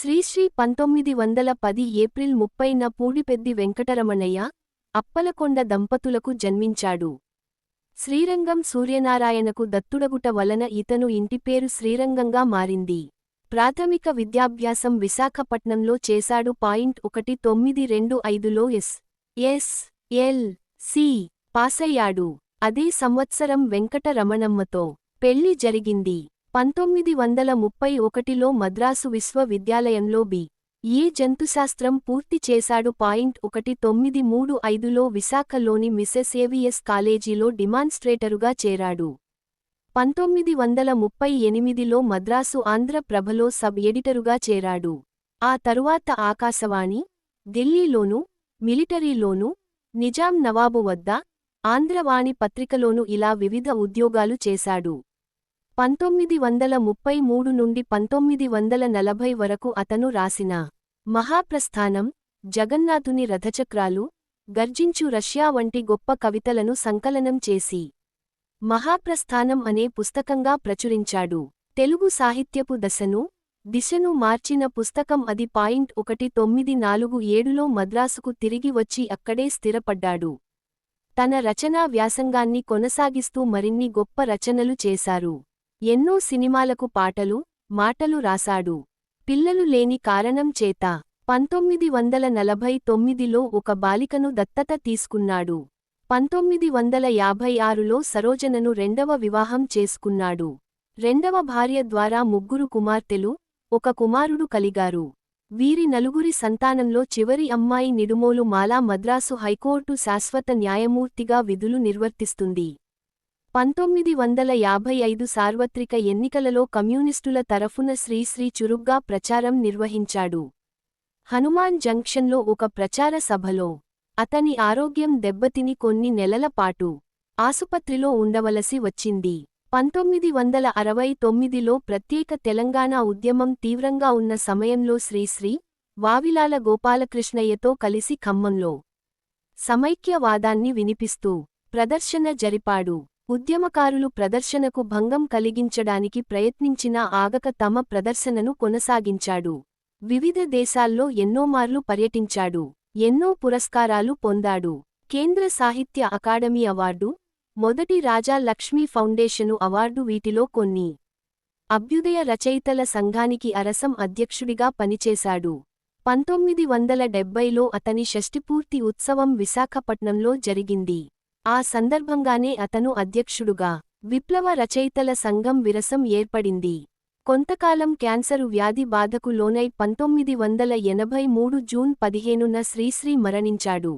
శ్రీశ్రీ పంతొమ్మిది వందల పది ఏప్రిల్ ముప్పైన పూడిపెద్ది వెంకటరమణయ్య అప్పలకొండ దంపతులకు జన్మించాడు. శ్రీరంగం సూర్యనారాయణకు దత్తుడగుట వలన ఇతను ఇంటిపేరు శ్రీరంగంగా మారింది. ప్రాథమిక విద్యాభ్యాసం విశాఖపట్నంలో చేశాడు పాయింట్ ఒకటి తొమ్మిది రెండు ఐదులో ఎస్ ఎస్ ఎల్ సి పాసయ్యాడు. అదే సంవత్సరం వెంకటరమణమ్మతో పెళ్ళి జరిగింది. పంతొమ్మిది వందల ముప్పై ఒకటిలో మద్రాసు విశ్వవిద్యాలయంలో బి. ఏ. జంతుశాస్త్రం పూర్తి చేశాడు. పాయింట్ ఒకటి తొమ్మిది మూడు ఐదులో విశాఖలోని మిసెస్ ఏవిఎస్ కాలేజీలో డిమాన్స్ట్రేటరుగా చేరాడు. పంతొమ్మిది వందల ముప్పై ఎనిమిదిలో మద్రాసు ఆంధ్రప్రభలో సబ్ ఎడిటరుగా చేరాడు. ఆ తరువాత ఆకాశవాణి ఢిల్లీలోనూ మిలిటరీలోనూ నిజాం నవాబు వద్ద ఆంధ్రవాణి పత్రికలోనూ ఇలా వివిధ ఉద్యోగాలు చేశాడు. పంతొమ్మిది వందల ముప్పై మూడు నుండి పంతొమ్మిది వందల నలభై వరకు అతను రాసిన మహాప్రస్థానం జగన్నాథుని రథచక్రాలు గర్జించు రష్యా వంటి గొప్ప కవితలను సంకలనం చేసి మహాప్రస్థానం అనే పుస్తకంగా ప్రచురించాడు. తెలుగు సాహిత్యపు దశను దిశను మార్చిన పుస్తకం అది పాయింట్ ఒకటి తొమ్మిది నాలుగు ఏడులో మద్రాసుకు తిరిగి వచ్చి అక్కడే స్థిరపడ్డాడు. తన రచనా వ్యాసంగాన్ని కొనసాగిస్తూ మరిన్ని గొప్ప రచనలు చేశారు. ఎన్నో సినిమాలకు పాటలు మాటలు రాశాడు. పిల్లలు లేని కారణం చేత పంతొమ్మిది వందల నలభై తొమ్మిదిలో ఒక బాలికను దత్తత తీసుకున్నాడు. పంతొమ్మిది వందల యాభై ఆరులో సరోజనను రెండవ వివాహం చేసుకున్నాడు. రెండవ భార్య ద్వారా ముగ్గురు కుమార్తెలు ఒక కుమారుడు కలిగారు. వీరి నలుగురి సంతానంలో చివరి అమ్మాయి నిడుమోలు మాలా మద్రాసు హైకోర్టు శాశ్వత న్యాయమూర్తిగా విధులు నిర్వర్తిస్తుంది. పంతొమ్మిది వందల యాభై ఐదు సార్వత్రిక ఎన్నికలలో కమ్యూనిస్టుల తరఫున శ్రీశ్రీ చురుగ్గా ప్రచారం నిర్వహించాడు. హనుమాన్ జంక్షన్లో ఒక ప్రచార సభలో అతని ఆరోగ్యం దెబ్బతిని కొన్ని నెలల పాటు ఆసుపత్రిలో ఉండవలసి వచ్చింది. పంతొమ్మిది వందల అరవై తొమ్మిదిలో ప్రత్యేక తెలంగాణ ఉద్యమం తీవ్రంగా ఉన్న సమయంలో శ్రీశ్రీ వావిలాల గోపాలకృష్ణయ్యతో కలిసి ఖమ్మంలో సమైక్యవాదాన్ని వినిపిస్తూ ప్రదర్శన జరిపాడు. ఉద్యమకారులు ప్రదర్శనకు భంగం కలిగించడానికి ప్రయత్నించినా ఆగక తమ ప్రదర్శనను కొనసాగించాడు. వివిధ దేశాల్లో ఎన్నోమార్లు పర్యటించాడు. ఎన్నో పురస్కారాలు పొందాడు. కేంద్ర సాహిత్య అకాడమీ అవార్డు మొదటి రాజా లక్ష్మీ ఫౌండేషను అవార్డు వీటిలో కొన్ని. అభ్యుదయ రచయితల సంఘానికి అరసం అధ్యక్షుడిగా పనిచేశాడు. పంతొమ్మిది వందల డెబ్బైలో అతని షష్టిపూర్తి ఉత్సవం విశాఖపట్నంలో జరిగింది. ఆ సందర్భంగానే అతను అధ్యక్షుడుగా విప్లవ రచయితల సంఘం విరసం ఏర్పడింది. కొంతకాలం క్యాన్సరు వ్యాధి బాధకు లోనై పంతొమ్మిది వందల ఎనభై మూడు జూన్ పదిహేనున శ్రీశ్రీ మరణించాడు.